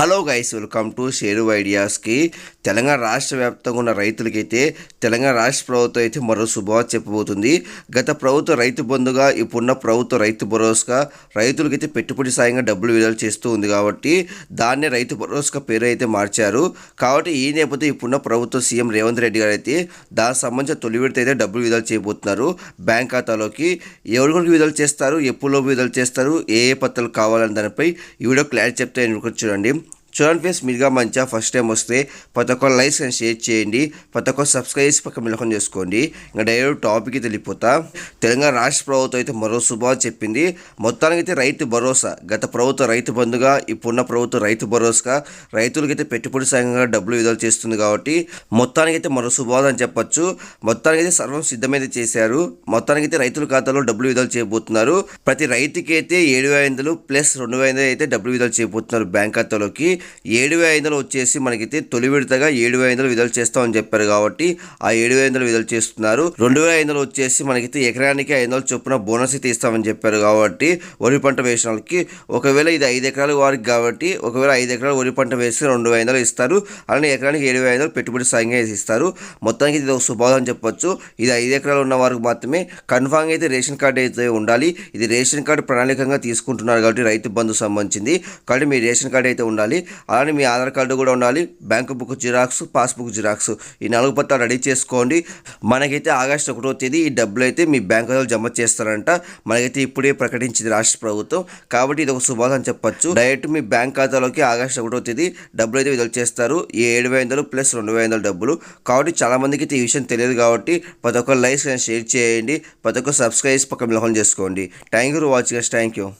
Hello guys welcome to Sheru ఐడియాస్కి Telangana రాష్ట్ర వ్యాప్తంగా ఉన్న రైతులకైతే తెలంగాణ రాష్ట్ర ప్రభుత్వం అయితే మరో శుభవార్త చెప్పబోతుంది. గత ప్రభుత్వ రైతు బంధుగా ఇప్పుడున్న ప్రభుత్వ రైతు భరోసాగా రైతులకైతే పెట్టుబడి సాయంగా డబ్బులు విడుదల చేస్తూ ఉంది కాబట్టి దాన్నే రైతు భరోసా పేరు అయితే మార్చారు. కాబట్టి ఈ నేపథ్యం ఇప్పుడున్న ప్రభుత్వ సీఎం రేవంత్ రెడ్డి గారు అయితే దానికి సంబంధించిన తొలి విడత అయితే డబ్బులు విడుదల చేయబోతున్నారు. బ్యాంక్ ఖాతాలోకి ఎవరికి విడుదల చేస్తారు ఎప్పుడులో విడుదల చేస్తారు ఏ ఏ పత్రాలు కావాలని దానిపై ఈ వీడియో క్లారిటీ చెప్తే చూడండి. చూడండి ఫ్రెండ్స్ మీరుగా మంచిగా ఫస్ట్ టైం వస్తే ప్రతి ఒక్క లైక్స్ అండ్ షేర్ చేయండి. ప్రతి ఒక్క సబ్స్క్రైబ్ చేసి పక్క మిలకం చేసుకోండి. ఇంకా డైరెక్ట్ టాపిక్ వెళ్ళిపోతా. తెలంగాణ రాష్ట్ర ప్రభుత్వం అయితే మరో శుభా చెప్పింది. మొత్తానికి అయితే రైతు భరోసా. గత ప్రభుత్వ రైతు బంధుగా ఇప్పుడున్న ప్రభుత్వ రైతు భరోసాగా రైతులకైతే పెట్టుబడి సంఘంగా డబ్బులు విడుదల చేస్తుంది కాబట్టి మొత్తానికి అయితే మరో శుభాలు అని చెప్పొచ్చు. మొత్తానికి అయితే సర్వం సిద్ధమైతే చేశారు. మొత్తానికి అయితే రైతుల ఖాతాలో డబ్బులు విడుదల చేయబోతున్నారు. ప్రతి రైతుకి అయితే ఏడు ఐదులు ప్లస్ రెండు వేల ఐదు అయితే డబ్బులు విడుదల చేయబోతున్నారు బ్యాంక్ ఖాతాలోకి. ఏడు వేల ఐదులు వచ్చేసి మనకైతే తొలి విడతగా ఏడు వేల ఐదులు విడుదల చేస్తామని చెప్పారు కాబట్టి ఆ ఏడు వేల ఐదులు విడుదల చేస్తున్నారు. రెండు వేల ఐదులు వచ్చేసి మనకైతే ఎకరానికి ఐదు వందల చొప్పున బోనస్ అయితే ఇస్తామని చెప్పారు కాబట్టి వరి పంట వేసిన వాళ్ళకి ఒకవేళ ఇది ఐదు ఎకరాల వారికి కాబట్టి ఒకవేళ ఐదు ఎకరాలు వరి పంట వేసి రెండు వేల ఐదులు ఇస్తారు. అలానే ఎకరానికి ఏడు వేల పెట్టుబడి సాయంగా ఇస్తారు. మొత్తానికి ఇది ఒక శుభాలు అని చెప్పొచ్చు. ఇది ఐదు ఎకరాలు ఉన్న వారికి మాత్రమే కన్ఫామ్గా అయితే రేషన్ కార్డు అయితే ఉండాలి. ఇది రేషన్ కార్డు ప్రణాళికంగా తీసుకుంటున్నారు కాబట్టి రైతు బంధు సంబంధించింది. కాబట్టి మీ రేషన్ కార్డు అయితే ఉండాలి. అలానే మీ ఆధార్ కార్డు కూడా ఉండాలి. Bank book xerox passbook xerox ఈ నాలుగు పత్రాలు రెడీ చేసుకోండి. మనకైతే ఆగస్టు ఒకటో తేదీ ఈ డబ్బులు అయితే మీ బ్యాంక్ ఖాతాలో జమ చేస్తారంట. మనకైతే ఇప్పుడే ప్రకటించింది రాష్ట్ర ప్రభుత్వం. కాబట్టి ఇది ఒక శుభాలు అని చెప్పొచ్చు. డైరెక్ట్ మీ బ్యాంక్ ఖాతాలోకి ఆగస్టు ఒకటో తేదీ డబ్బులు అయితే విడుదల చేస్తారు. ఈ ఏడు వందలు ప్లస్ రెండు వేల డబ్బులు. కాబట్టి చాలామందికి అయితే ఈ విషయం తెలియదు కాబట్టి ప్రతి ఒక్క లైక్స్ షేర్ చేయండి. ప్రతి ఒక్క సబ్స్క్రైబ్స్ పక్క మిలహం చేసుకోండి. Thank you for watching thank you.